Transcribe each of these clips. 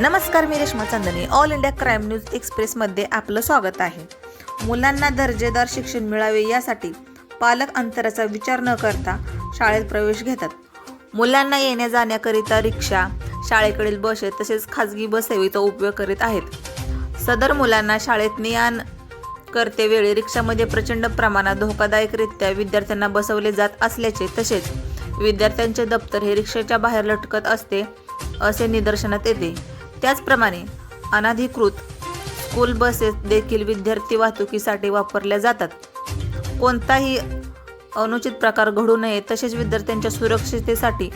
नमस्कार मी Reshma Chandni all India crime news एक्सप्रेसमध्ये आपलं स्वागत आहे. मुलांना दर्जेदार शिक्षण मिळावे यासाठी पालक अंतराचा विचार न करता शाळेत प्रवेश घेतात. मुलांना येण्या जाण्याकरिता रिक्षा शाळेकडील बसेस तसेच खाजगी बस सेवेचा उपयोग करीत आहेत. सदर मुलांना शाळेत ने आण करतेवेळी रिक्षामध्ये प्रचंड प्रमाणात धोकादायकरित्या विद्यार्थ्यांना बसवले जात असल्याचे तसेच विद्यार्थ्यांचे दप्तर हे रिक्षाच्या बाहेर लटकत असते असे निदर्शनात येते. त्याचप्रमाणे अनधिकृत स्कूल बसेस देखील विद्यार्थी वाहतुकीसाठी वापरल्या जातात. कोणताही अनुचित प्रकार घडू नये तसेच विद्यार्थ्यांच्या सुरक्षिततेसाठी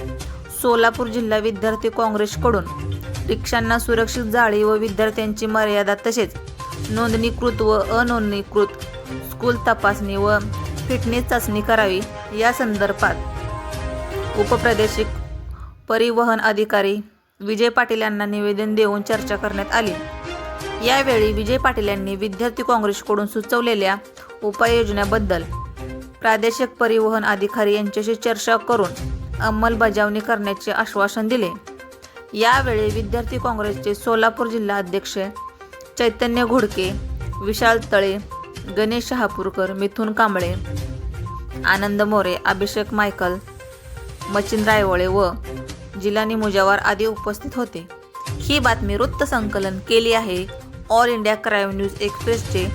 सोलापूर जिल्हा विद्यार्थी काँग्रेसकडून रिक्षांना सुरक्षित जाळी व विद्यार्थ्यांची मर्यादा तसेच नोंदणीकृत व अनोंदणीकृत स्कूल तपासणी व फिटनेस चाचणी करावी या संदर्भात उपप्रादेशिक परिवहन अधिकारी विजय पाटील यांना निवेदन देऊन चर्चा करण्यात आली. यावेळी विजय पाटील यांनी विद्यार्थी काँग्रेसकडून सुचवलेल्या उपाययोजनेबद्दल प्रादेशिक परिवहन अधिकारी यांच्याशी चर्चा करून अंमलबजावणी करण्याचे आश्वासन दिले. यावेळी विद्यार्थी काँग्रेसचे सोलापूर जिल्हा अध्यक्ष चैतन्य घोडके विशाल तळे गणेश शहापूरकर मिथुन कांबळे आनंद मोरे अभिषेक मायकल मचिन रायवळे व जिलानी मुजावर आदी उपस्थित होते. ही बातमी वृत्तसंकलन केली आहे. ऑल इंडिया क्राईम न्यूज एक्सप्रेसचे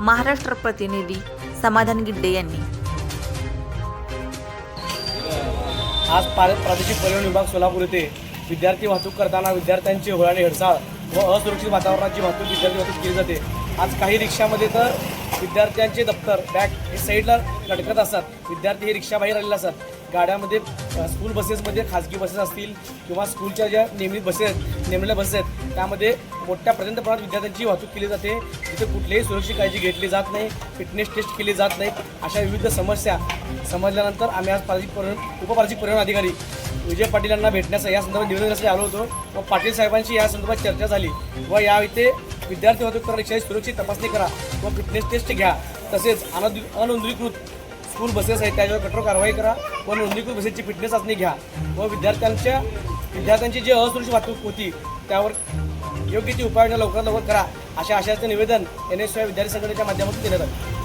महाराष्ट्र प्रतिनिधी समाधान गिड्डे यांनी. आज प्रादेशिक परिवहन विभाग सोलापूर येथे विद्यार्थी वाहतूक करताना विद्यार्थ्यांची होळाने हेडसाळ व असुरक्षित वातावरणाची वाहतूक विद्यार्थी वाहतूक केली जाते. आज काही रिक्षामध्ये तर विद्यार्थ्यांचे दप्तर बॅग हे साईडला लटकत असतात. विद्यार्थी हे रिक्षा बाहेर आलेले असतात. गाड्यामध्ये स्कूल बसेसमध्ये खाजगी बसेस असतील किंवा स्कूलच्या ज्या नियमित बसेस आहेत नेमलेल्या बसेस आहेत त्यामध्ये मोठ्या प्रचंड प्रमाणात विद्यार्थ्यांची वाहतूक केली जाते. तिथे कुठलीही सुरक्षित काळजी घेतली जात नाही फिटनेस टेस्ट केली जात नाही अशा विविध समस्या समजल्यानंतर आम्ही आज प्रादेशिक परिवहन उपप्रादेशिक परिवहन अधिकारी विजय पाटील यांना भेटण्याचा या संदर्भात निवेदन करण्यासाठी आलो होतो. व पाटील साहेबांशी या संदर्भात चर्चा झाली. व या इथे विद्यार्थी वाहतूक करण्याची सुरक्षित तपासणी करा व फिटनेस टेस्ट घ्या. तसेच अनधि अनोंदणीकृत स्कूल बसेस आहेत त्याच्यावर कठोर कारवाई करा व नोंदणीकृत बसेसची फिटनेस चाचणी घ्या. व विद्यार्थ्यांच्या विद्यार्थ्यांची जी असुरक्षित वाहतूक होती त्यावर योग्य ती उपाययोजना लवकरात लवकर करा अशा आशयाचं निवेदन एन एस विद्यार्थी संघटनेच्या माध्यमातून देण्यात आलं